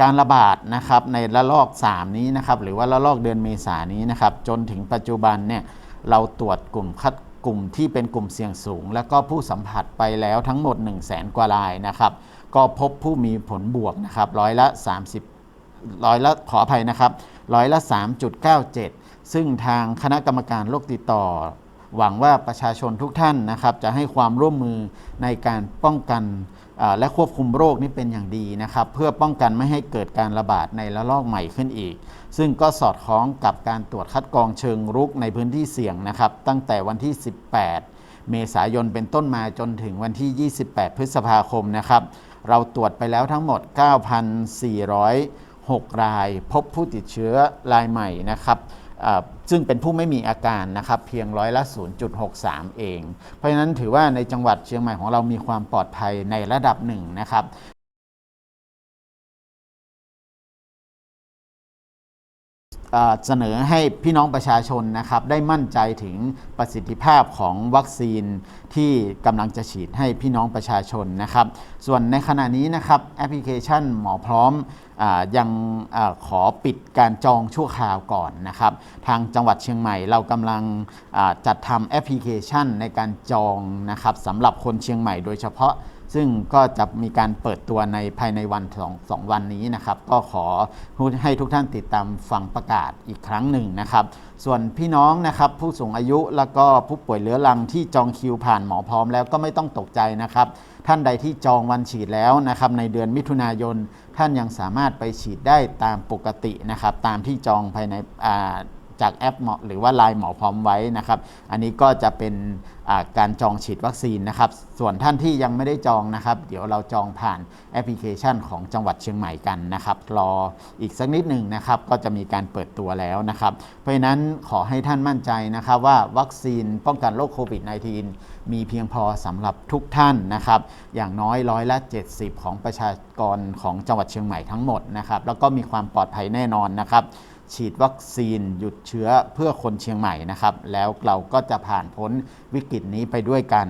การระบาดนะครับในระลอก 3 นี้นะครับหรือว่าระลอกเดือนเมษานี้นะครับจนถึงปัจจุบันเนี่ยเราตรวจกลุ่มคัดกลุ่มที่เป็นกลุ่มเสี่ยงสูง แล้วก็ผู้สัมผัสไปแล้วทั้งหมด 1 0 0 0 0แสนกว่ารายนะครับก็พบผู้มีผลบวกนะครับร้อยละ 30ร้อยละขออภัยนะครับร้อยละ 3.97 ซึ่งทางคณะกรรมการโรคติดต่อ หวังว่าประชาชนทุกท่านนะครับจะให้ความร่วมมือในการป้องกันและควบคุมโรคนี้เป็นอย่างดีนะครับ เพื่อป้องกันไม่ให้เกิดการระบาดในระลอกใหม่ขึ้นอีก ซึ่งก็สอดคล้องกับการตรวจคัดกรองเชิงรุกในพื้นที่เสี่ยงนะครับ ตั้งแต่วันที่ 18 เมษายนเป็นต้นมาจนถึงวันที่ 28 พฤษภาคมนะครับ เราตรวจไปแล้วทั้งหมด 9,406 ราย พบผู้ติดเชื้อรายใหม่นะครับ ซึ่งเป็นผู้ไม่มีอาการนะครับเพียงร้อยละ 0.63 เอง เพราะฉะนั้นถือว่าในจังหวัดเชียงใหม่ของเรามีความปลอดภัยในระดับหนึ่งนะครับ เสนอให้พี่น้องประชาชนนะครับได้มั่นใจถึงประสิทธิภาพของวัคซีนที่กำลังจะฉีดให้พี่น้องประชาชนนะครับ ส่วนในขณะนี้นะครับแอปพลิเคชันหมอพร้อมอยังอขอปิดการจองชั่วคราวก่อนนะครับ ทางจังหวัดเชียงใหม่เรากำลังจัดทำแอปพลิเคชันในการจองนะครับสำหรับคนเชียงใหม่โดยเฉพาะ ซึ่งก็จะมีการเปิดตัวในภายในวันสองสองวันนี้นะครับ ก็ขอให้ทุกท่านติดตามฟังประกาศอีกครั้งหนึ่งนะครับ ส่วนพี่น้องนะครับผู้สูงอายุแล้วก็ผู้ป่วยเรื้อรังที่จองคิวผ่านหมอพร้อมแล้วก็ไม่ต้องตกใจนะครับ ท่านใดที่จองวันฉีดแล้วนะครับในเดือนมิถุนายน ท่านยังสามารถไปฉีดได้ตามปกตินะครับ ตามที่จองภายในอ่า จากแอปหมอหรือว่า Line หมอพร้อมไว้นะครับ อันนี้ก็จะเป็นการจองฉีดวัคซีนนะครับ ส่วนท่านที่ยังไม่ได้จองนะครับ เดี๋ยวเราจองผ่านแอปพลิเคชันของจังหวัดเชียงใหม่กันนะครับ รออีกสักนิดหนึ่งนะครับ ก็จะมีการเปิดตัวแล้วนะครับ เพราะฉะนั้นขอให้ท่านมั่นใจนะครับว่าวัคซีนป้องกันโรคโควิด -19 มีเพียงพอสำหรับทุกท่านนะครับ อย่างน้อยร้อยละ 70 ของประชากรของจังหวัดเชียงใหม่ทั้งหมดนะครับ แล้วก็มีความปลอดภัยแน่นอนนะครับ ฉีดวัคซีนหยุดเชื้อเพื่อคนเชียงใหม่นะครับ แล้วเราก็จะผ่านพ้นวิกฤตนี้ไปด้วยกัน